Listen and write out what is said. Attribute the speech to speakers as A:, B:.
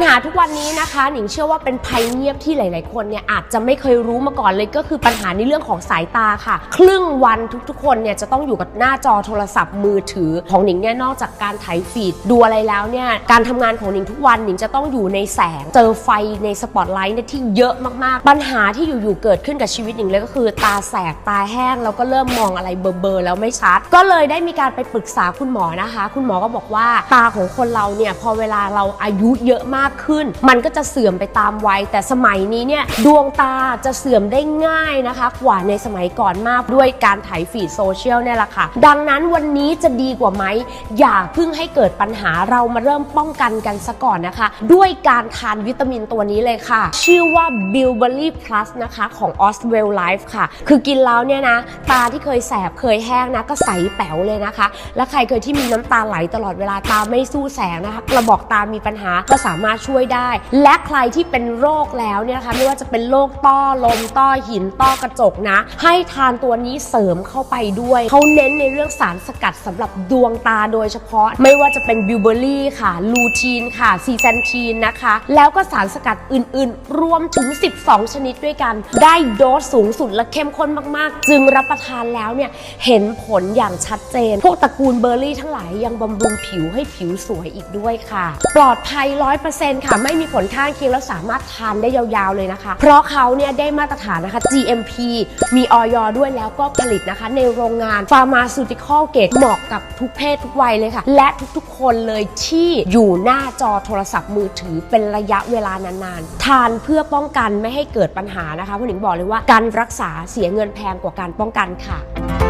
A: ญหาทุกวันนี้นะคะ หนิงเชื่อว่าเป็นภัยเงียบที่หลาย ๆ คนเนี่ยอาจจะไม่เคยรู้มาก่อนเลยก็คือปัญหาในเรื่องของสายตาค่ะ ครึ่งวันทุกๆ คนเนี่ยจะต้องอยู่กับหน้าจอโทรศัพท์มือถือของหนิงเนี่ยนอกจากการไถฟีดดูอะไรแล้วเนี่ยการทำงานของหนิงทุกวันหนิงจะต้องอยู่ในแสง เจอไฟในสปอตไลท์เนี่ยที่เยอะมาก ๆ ปัญหาที่อยู่ ๆ เกิดขึ้นกับชีวิตหนิงเลยก็คือ ตาแสบตาแห้งแล้วก็เริ่มมองอะไรเบลอๆแล้วไม่ชัด ก็เลยได้มีการไปปรึกษาคุณหมอนะคะ คุณหมอก็บอกว่าตาของคนเราเนี่ยพอเวลาเราอายุเยอะมากขึ้น มันก็จะเสื่อมไปตามวัย แต่สมัยนี้เนี่ยดวงตาจะเสื่อมได้ง่ายนะคะ กว่าในสมัยก่อนมากด้วยการถ่ายฟีดโซเชียลเนี่ยแหละค่ะ ดังนั้นวันนี้จะดีกว่าไหม อย่าเพิ่งให้เกิดปัญหาเรามาเริ่มป้องกันกันซะก่อนนะคะ ด้วยการทานวิตามินตัวนี้เลยค่ะ ชื่อว่า Bilberry Plus นะคะของ Oswell Life ค่ะ คือกินแล้วเนี่ยนะ ตาที่เคยแสบเคยแห้งนะก็ใสแป๋วเลยนะคะ และใครเคยที่มีน้ำตาไหลตลอดเวลาตาไม่สู้แสงนะคะกระบอกตามีปัญหาก็สามารถช่วยได้ และใครที่เป็นโรคแล้วเนี่ยนะคะไม่ว่าจะเป็นโรคต้อลมต้อหินต้อกระจกนะ ให้ทานตัวนี้เสริมเข้าไปด้วยเขาเน้นในเรื่องสารสกัดสำหรับดวงตาโดยเฉพาะ ไม่ว่าจะเป็นบิวเบอรี่ค่ะลูทีนค่ะซีแซนทีนนะคะ แล้วก็สารสกัดอื่นๆ รวมถึง 12 ชนิดด้วยกัน ได้โดสสูงสุดและเข้มข้นมากๆ จึงรับประทานแล้วเนี่ยเห็นผลอย่างชัดเจน พวกตระกูลเบอร์รี่ทั้งหลายยังบำรุงผิวให้ผิวสวยอีกด้วยค่ะ ปลอดภัย 100%ค่ะ ไม่มีผลข้างเคียงแล้วสามารถทานได้ยาวๆเลยนะคะ เพราะเขาเนี่ยได้มาตรฐานนะคะ GMP มีออยด้วยแล้วก็ผลิตนะคะ ในโรงงานฟาร์มาซูติคอลเกตเหมาะกับทุกเพศทุกวัยเลยค่ะ และทุกๆคนเลยที่อยู่หน้าจอโทรศัพท์มือถือเป็นระยะเวลานานๆ ทานเพื่อป้องกันไม่ให้เกิดปัญหานะคะคุณหนิงบอกเลยว่าการรักษาเสียเงินแพงกว่าการป้องกันค่ะ